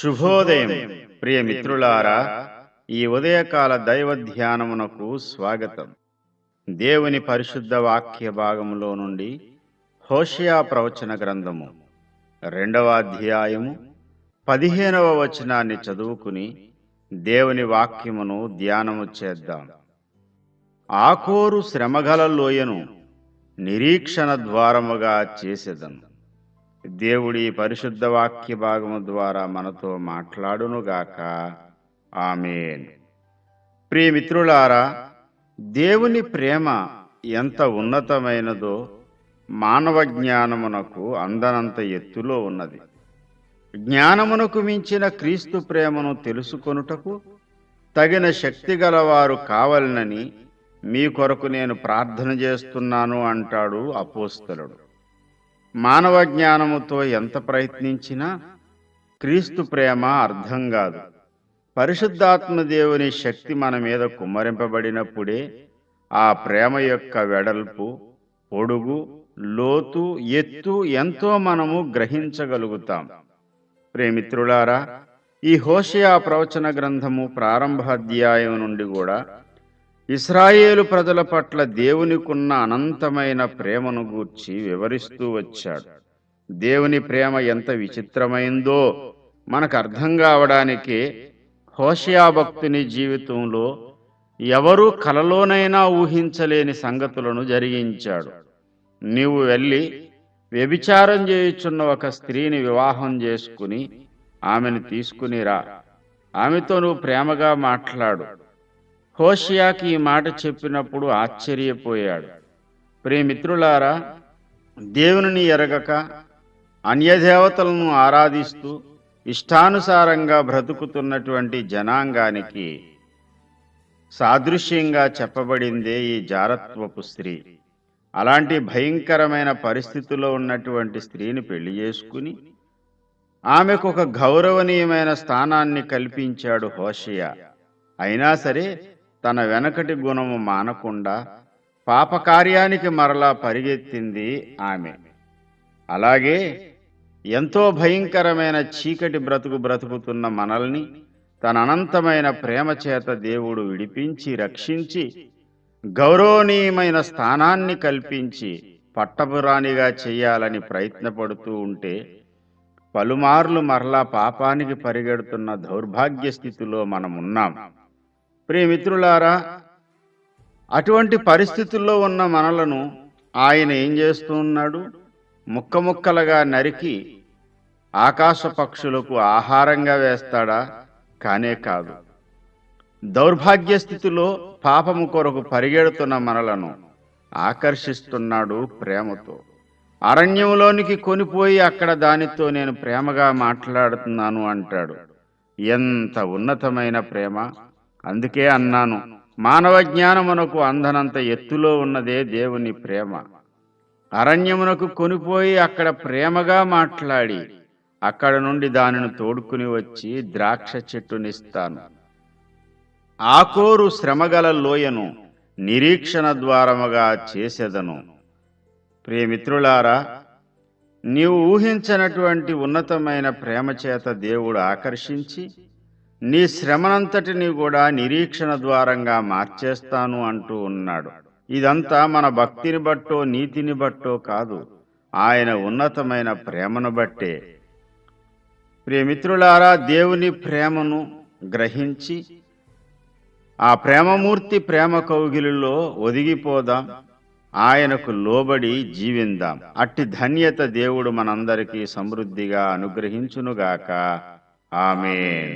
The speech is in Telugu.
శుభోదయం ప్రియ మిత్రులారా ఈ ఉదయకాల దైవ ధ్యానమునకు స్వాగతం. దేవుని పరిశుద్ధ వాక్య భాగములో నుండి హోషియా ప్రవచన గ్రంథము రెండవ అధ్యాయము పదిహేనవ వచనాన్ని చదువుకుని దేవుని వాక్యమును ధ్యానము చేద్దాం. ఆకోరు శ్రమగల లోయను నిరీక్షణ ద్వారముగా చేసేదను. దేవుడి పరిశుద్ధ వాక్య భాగము ద్వారా మనతో మాట్లాడునుగాక. ఆమెన్. ప్రియమిత్రులారా దేవుని ప్రేమ ఎంత ఉన్నతమైనదో మానవ జ్ఞానమునకు అందనంత ఎత్తులో ఉన్నది. జ్ఞానమునకు మించిన క్రీస్తు ప్రేమను తెలుసుకొనుటకు తగిన శక్తి గలవారు కావాలనని మీ కొరకు నేను ప్రార్థన చేస్తున్నాను అంటాడు అపోస్తలుడు. మానవ జ్ఞానముతో ఎంత ప్రయత్నించినా క్రీస్తు ప్రేమ అర్థం కాదు. పరిశుద్ధాత్మ దేవుని శక్తి మన మీద కుమ్మరింపబడినప్పుడే ఆ ప్రేమ యొక్క వెడల్పు పొడుగు లోతు ఎత్తు ఎంతో మనము గ్రహించగలుగుతాం. ప్రేమిత్రులారా ఈ హోషయా ప్రవచన గ్రంథము ప్రారంభ అధ్యాయం నుండి కూడా ఇస్రాయేలు ప్రజల పట్ల దేవునికున్న అనంతమైన ప్రేమను గూర్చి వివరిస్తూ వచ్చాడు. దేవుని ప్రేమ ఎంత విచిత్రమైందో మనకు అర్థం కావడానికి హోషియా భక్తుని జీవితంలో ఎవరూ కలలోనైనా ఊహించలేని సంగతులను జరిగించాడు. నీవు వెళ్ళి వ్యభిచారం చేయుచున్న ఒక స్త్రీని వివాహం చేసుకుని ఆమెను తీసుకునిరా ఆమెతో నువ్వు ప్రేమగా మాట్లాడు. హోషియాకి ఈ మాట చెప్పినప్పుడు ఆశ్చర్యపోయాడు. ప్రేమిత్రులారా దేవునిని ఎరగక అన్యదేవతలను ఆరాధిస్తూ ఇష్టానుసారంగా బ్రతుకుతున్నటువంటి జనాంగానికి సాదృశ్యంగా చెప్పబడిందే ఈ జారత్వపు స్త్రీ. అలాంటి భయంకరమైన పరిస్థితిలో ఉన్నటువంటి స్త్రీని పెళ్ళి చేసుకుని ఆమెకు ఒక గౌరవనీయమైన స్థానాన్ని కల్పించాడు హోషియా. అయినా సరే తన వెనకటి గుణము మానకుండా పాపకార్యానికి మరలా పరిగెత్తింది ఆమె. అలాగే ఎంతో భయంకరమైన చీకటి బ్రతుకు బ్రతుకుతున్న మనల్ని తన అనంతమైన ప్రేమ చేత దేవుడు విడిపించి రక్షించి గౌరవనీయమైన స్థానాన్ని కల్పించి పట్టపురాణిగా చేయాలని ప్రయత్నపడుతూ ఉంటే పలుమార్లు మరలా పాపానికి పరిగెడుతున్న దౌర్భాగ్య స్థితిలో మనమున్నాం. ప్రియమిత్రులారా అటువంటి పరిస్థితుల్లో ఉన్న మనలను ఆయన ఏం చేస్తూ ఉన్నాడు? ముక్క ముక్కలుగా నరికి ఆకాశ పక్షులకు ఆహారంగా వేస్తాడా? కానే కాదు. దౌర్భాగ్య స్థితిలో పాపము కొరకు పరిగెడుతున్న మనలను ఆకర్షిస్తున్నాడు ప్రేమతో. అరణ్యంలోనికి కొనిపోయి అక్కడ దానితో నేను ప్రేమగా మాట్లాడుతున్నాను అంటాడు. ఎంత ఉన్నతమైన ప్రేమ! అందుకే అన్నాను మానవ జ్ఞానమునకు అందనంత ఎత్తులో ఉన్నదే దేవుని ప్రేమ. అరణ్యమునకు కొనిపోయి అక్కడ ప్రేమగా మాట్లాడి అక్కడ నుండి దానిని తోడుకుని వచ్చి ద్రాక్ష చెట్టునిస్తాను. ఆకోరు శ్రమగల లోయను నిరీక్షణ ద్వారముగా చేసేదను. ప్రియమిత్రులారా నీవు ఊహించనటువంటి ఉన్నతమైన ప్రేమ చేత దేవుడు ఆకర్షించి నీ శ్రమనంతటిని కూడా నిరీక్షణ ద్వారంగా మార్చేస్తాను అంటూ ఉన్నాడు. ఇదంతా మన భక్తిని బట్టో నీతిని బట్టో కాదు. ఆయన ఉన్నతమైన ప్రేమను బట్టే. ప్రియమిత్రులారా దేవుని ప్రేమను గ్రహించి ఆ ప్రేమమూర్తి ప్రేమ కౌగిలిలో ఒదిగిపోదాం. ఆయనకు లోబడి జీవిందాం. అట్టి ధన్యత దేవుడు మనందరికీ సమృద్ధిగా అనుగ్రహించునుగాక. ఆమె